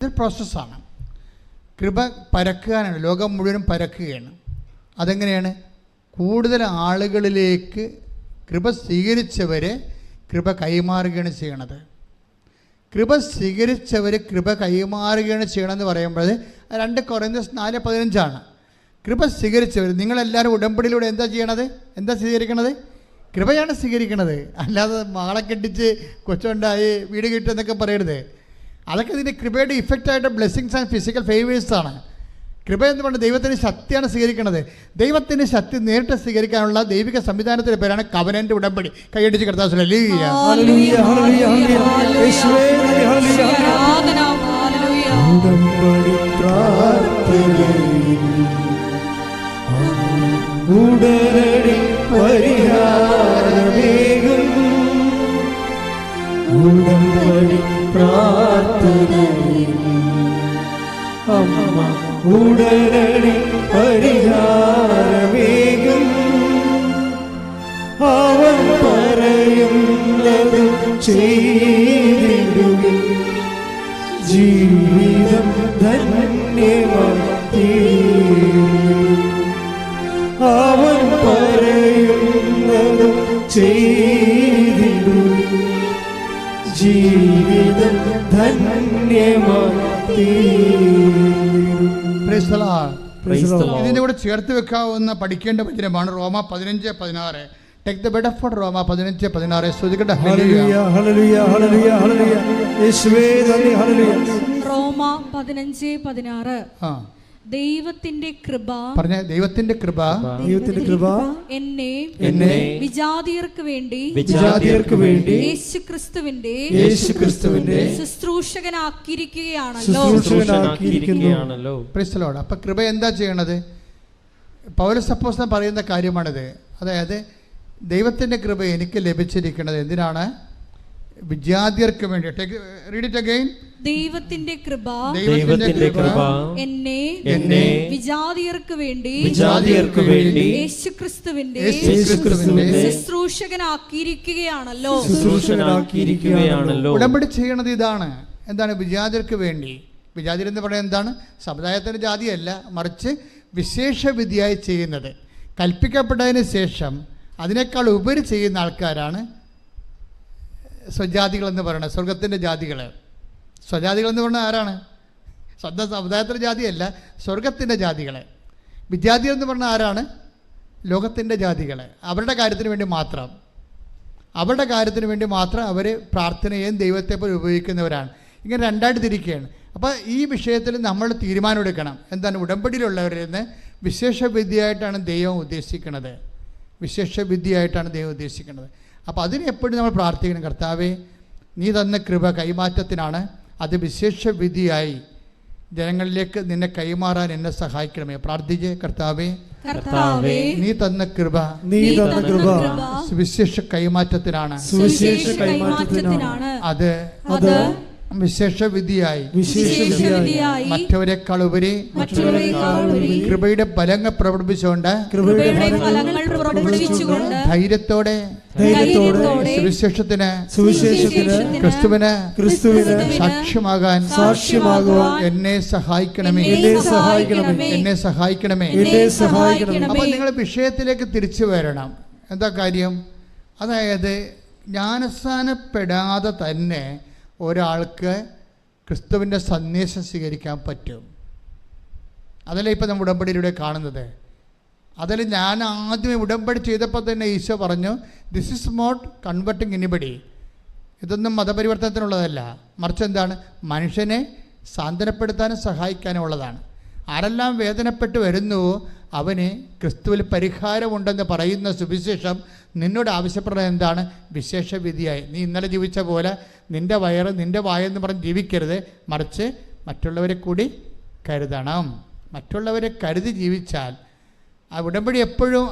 ഇതൊരു പ്രോസസ്സാണ് കൃപ പരക്കാനാണ് ലോകം മുഴുവനും പരക്കുകയാണ്. അതെങ്ങനെയാണ്? കൂടുതൽ ആളുകളിലേക്ക് കൃപ സ്വീകരിച്ചവരെ കൃപ കൈമാറുകയാണ് ചെയ്യണത്. കൃപ സ്വീകരിച്ചവർ കൃപ കൈമാറുകയാണ് ചെയ്യണമെന്ന് പറയുമ്പോൾ രണ്ട് കുറഞ്ഞ നാല് പതിനഞ്ചാണ്. കൃപ സ്വീകരിച്ചവർ നിങ്ങളെല്ലാവരും ഉടമ്പടിയിലൂടെ എന്താ ചെയ്യണത്? എന്താ സ്വീകരിക്കണത്? കൃപയാണ് സ്വീകരിക്കണത്. അല്ലാതെ മകളെ കെട്ടിച്ച് കൊച്ചുണ്ടായി വീട് കിട്ടുമെന്നൊക്കെ പറയരുത്. അതൊക്കെ ഇതിന്റെ കൃപയുടെ ഇഫക്റ്റായിട്ട് ബ്ലെസ്സിങ്സ് ആൻഡ് ഫിസിക്കൽ ഫേവേഴ്സാണ് ആണ്. കൃപ എന്ന് പറഞ്ഞാൽ ദൈവത്തിന്റെ ശക്തിയാണ് സ്വീകരിക്കുന്നത് ദൈവത്തിന്റെ ശക്തി നേരിട്ട് സ്വീകരിക്കാനുള്ള ദൈവിക സംവിധാനത്തിന്റെ പേരാണ് കവനന്റെ ഉടമ്പടി. കൈയടിച്ച് കിടത്താൻ ഹല്ലേലൂയ, ഉടനടി പരിഹാരമേകും. അവൻ പറയുന്നത് ചെയ്തിടുക ജീവിതം ധന്യമാക്കി അവൻ പറയുന്നത് ചെയ്തിടു ജീവിതം ധന്യമാക്കി Lord. കൂടെ ചേർത്ത് വെക്കാവുന്ന പഠിക്കേണ്ട വചനമാണ് റോമ പതിനഞ്ച് പതിനാറ്. ടേക്ക് ദ ബെഡ് ഫോർ റോമ പതിനഞ്ച് പതിനാറ്. ശ്രുതികട്ടെ ഹല്ലേലൂയ. ഹല്ലേലൂയ ഹല്ലേലൂയ ഹല്ലേലൂയ യേശുവേ നന്ദി ഹല്ലേലൂയ റോമ പതിനഞ്ച് പതിനാറ്. ആ. ദൈവത്തിന്റെ കൃപ പറഞ്ഞ ദൈവത്തിന്റെ കൃപ ദൈവത്തിന്റെ കൃപ എന്നെ എന്നെ വിജാതിയർക്ക് വേണ്ടി വിജാതിയർക്ക് വേണ്ടി യേശു ക്രിസ്തുവിന്റെ യേശു ക്രിസ്തുവിന്റെ ശുശ്രൂഷകനാക്കിയിരിക്കുകയാണല്ലോ ശുശ്രൂഷകനാക്കിയിരിക്കുകയാണല്ലോ ക്രിസ്തലോട് അപ്പം കൃപ എന്താ ചെയ്യണത്? പൗരസപ്പോസ് പറയുന്ന കാര്യമാണിത്. അതായത് ദൈവത്തിന്റെ കൃപ എനിക്ക് ലഭിച്ചിരിക്കുന്നത് എന്തിനാണ്? വിദ്യാർത്ഥിയർക്ക് വേണ്ടി. റീഡ് ഇറ്റ് അഗൈൻ ദൈവത്തിന്റെ കൃപ ദൈവത്തിന്റെ കൃപ എന്നെ എന്നെ വിജാതിയർക്ക് വേണ്ടി വിജാതിയർക്ക് വേണ്ടി യേശുക്രിസ്തുവിന്റെ യേശുക്രിസ്തുവിന്റെ ശുശ്രൂഷകനാക്കിയിരിക്കുകയാണല്ലോ. ശുശ്രൂഷകനാക്കിയിരിക്കുകയാണല്ലോ. ഉടമ്പടി ചെയ്യണത് ഇതാണ്. എന്താണ് വിജാതിർക്ക് വേണ്ടി? വിജാതിർ എന്ന് പറയുന്നത് എന്താണ്? സമുദായത്തിന്റെ ജാതിയല്ല മറിച്ച് വിശേഷ വിധിയായി ചെയ്യുന്നത്. കൽപ്പിക്കപ്പെട്ടതിന് ശേഷം അതിനേക്കാൾ ഉപരി ചെയ്യുന്ന ആൾക്കാരാണ് സ്വജാതികൾ എന്ന് പറയുന്നത് സ്വർഗത്തിന്റെ ജാതികൾ സ്വജാതികൾ എന്ന് പറഞ്ഞാൽ ആരാണ്? സ്വന്തം സമുദായത്തിന്റെ ജാതിയല്ല സ്വർഗത്തിന്റെ ജാതികൾ വിദ്യാർത്ഥികൾ എന്ന് പറഞ്ഞാൽ ആരാണ്? ലോകത്തിന്റെ ജാതികൾ അവരുടെ കാര്യത്തിന് വേണ്ടി മാത്രം. അവരുടെ കാര്യത്തിന് വേണ്ടി മാത്രം അവർ പ്രാർത്ഥനയും ദൈവത്തെ പോലെ ഉപയോഗിക്കുന്നവരാണ്. ഇങ്ങനെ രണ്ടായിട്ട് തിരിക്കുകയാണ്. അപ്പോൾ ഈ വിഷയത്തിൽ നമ്മൾ തീരുമാനമെടുക്കണം എന്താണ് ഉടമ്പടിയിലുള്ളവരിൽ നിന്ന് വിശേഷ വിദ്യയായിട്ടാണ് ദൈവം ഉദ്ദേശിക്കുന്നത്. വിശേഷ വിദ്യയായിട്ടാണ് ദൈവം ഉദ്ദേശിക്കുന്നത്. അപ്പോൾ അതിനെ എപ്പോഴും നമ്മൾ പ്രാർത്ഥിക്കണം കർത്താവെ നീ തന്ന കൃപ കൈമാറ്റത്തിനാണ് അത് വിശേഷ വിധിയായി ജനങ്ങളിലേക്ക് നിന്നെ കൈമാറാൻ എന്നെ സഹായിക്കണമേ. പ്രാർത്ഥിച്ച് കർത്താവേ കർത്താവേ നീ തന്ന കൃപ നീ തന്ന കൃപ സുവിശേഷ കൈമാറ്റത്തിനാണ്. സുവിശേഷ കൈമാറ്റത്തിനാണ്. അത് അത് വിശേഷ വിധിയായി വിശേഷ വിധിയായി വിശേഷവിധിയായി മറ്റവരെക്കാൾ ഉപരി കൃപയുടെ പ്രകടിപ്പിച്ചുകൊണ്ട് ഫലങ്ങൾ പ്രവർത്തിച്ചുകൊണ്ട് ധൈര്യത്തോടെ സുവിശേഷത്തിന് സുവിശേഷത്തിന് ക്രിസ്തുവിന് ക്രിസ്തുവിന് സാക്ഷ്യമാകാൻ സാക്ഷ്യമാകുവാൻ എന്നെ സഹായിക്കണമേ. എന്നെ സഹായിക്കണമേ. എന്നെ സഹായിക്കണമേ. എന്നെ സഹായിക്കണമേ. അപ്പൊ നിങ്ങൾ വിഷയത്തിലേക്ക് തിരിച്ചു വരണം. എന്താ കാര്യം? അതായത് ജ്ഞാനസ്ഥാനപ്പെടാതെ തന്നെ ഒരാൾക്ക് ക്രിസ്തുവിന്റെ സന്ദേശം സ്വീകരിക്കാൻ പറ്റും. അതല്ലേ ഇപ്പം നമ്മൾ ഉടമ്പടിയിലൂടെ കാണുന്നത്? അതിൽ ഞാൻ ആദ്യം ഉടമ്പടി ചെയ്തപ്പോൾ തന്നെ ഈശോ പറഞ്ഞു this is not converting anybody ഇതൊന്നും മതപരിവർത്തനത്തിനുള്ളതല്ല. മറിച്ച് എന്താണ്? മനുഷ്യനെ സാന്ത്വനപ്പെടുത്താനും സഹായിക്കാനും ഉള്ളതാണ്. ആരെല്ലാം വേദനപ്പെട്ട് വരുന്നുവോ അവന് ക്രിസ്തുവിൽ പരിഹാരമുണ്ടെന്ന് പറയുന്ന സുവിശേഷം നിന്നോട് ആവശ്യപ്പെടുന്നത് എന്താണ്? വിശേഷ വിധിയായി നീ ഇന്നലെ ജീവിച്ച പോലെ നിന്റെ വയറ് നിന്റെ വായെന്ന് പറഞ്ഞ് ജീവിക്കരുത്. മറിച്ച് മറ്റുള്ളവരെ കൂടി കരുതണം. മറ്റുള്ളവരെ കരുതി ജീവിച്ചാൽ ആ ഉടമ്പടി എപ്പോഴും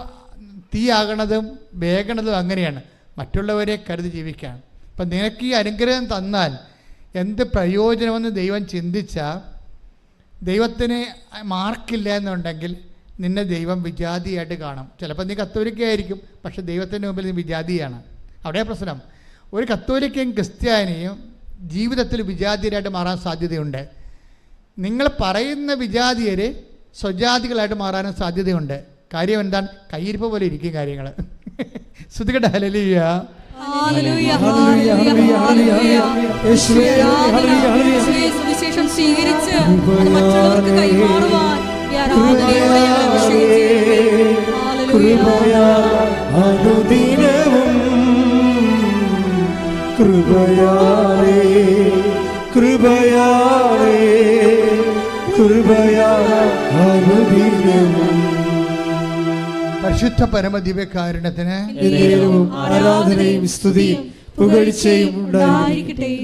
തീയാകണതും വേഗണതും അങ്ങനെയാണ്. മറ്റുള്ളവരെ കരുതി ജീവിക്കാൻ. അപ്പം നിനക്ക് ഈ അനുഗ്രഹം തന്നാൽ എന്ത് പ്രയോജനമെന്ന് ദൈവം ചിന്തിച്ചാൽ ദൈവത്തിന് മാർക്കില്ല എന്നുണ്ടെങ്കിൽ നിന്നെ ദൈവം വിജാതിയായിട്ട് കാണും. ചിലപ്പോൾ നീ കത്തോലിക്കയായിരിക്കും പക്ഷെ ദൈവത്തിന്റെ മുമ്പിൽ നീ വിജാതിയാണ്. അവിടെ പ്രശ്നം. ഒരു കത്തോലിക്കയും ക്രിസ്ത്യാനിയും ജീവിതത്തിൽ വിജാതിയരായിട്ട് മാറാൻ സാധ്യതയുണ്ട്. നിങ്ങൾ പറയുന്ന വിജാതിയർ സ്വജാതികളായിട്ട് മാറാനും സാധ്യതയുണ്ട്. കാര്യം എന്താണ്? കയ്യിരിപ്പ് പോലെ ഇരിക്കും കാര്യങ്ങൾ ശ്രുതികട്ടെ ഹലലിയ ഹല്ലേലൂയ, ഹല്ലേലൂയ, ഹല്ലേലൂയ, ഹല്ലേലൂയ, ഹല്ലേലൂയ. യേശുവേ, ഹല്ലേലൂയ, ഹല്ലേലൂയ. യേശുവേ, സുവിശേഷം സ്വീകരിച്ച് മറ്റുള്ളവർക്ക് കൈമാറുവാൻ അനുദിനവും കൃപയാലേ കൃപയാലേ കൃപയാൽ അനുദിനവും പരിശുദ്ധ പരമദിവ്യകാരുണ്യത്തിന് ആരാധനയും സ്തുതിയും പുകഴ്ചയും ഉണ്ടായിരിക്കട്ടെ.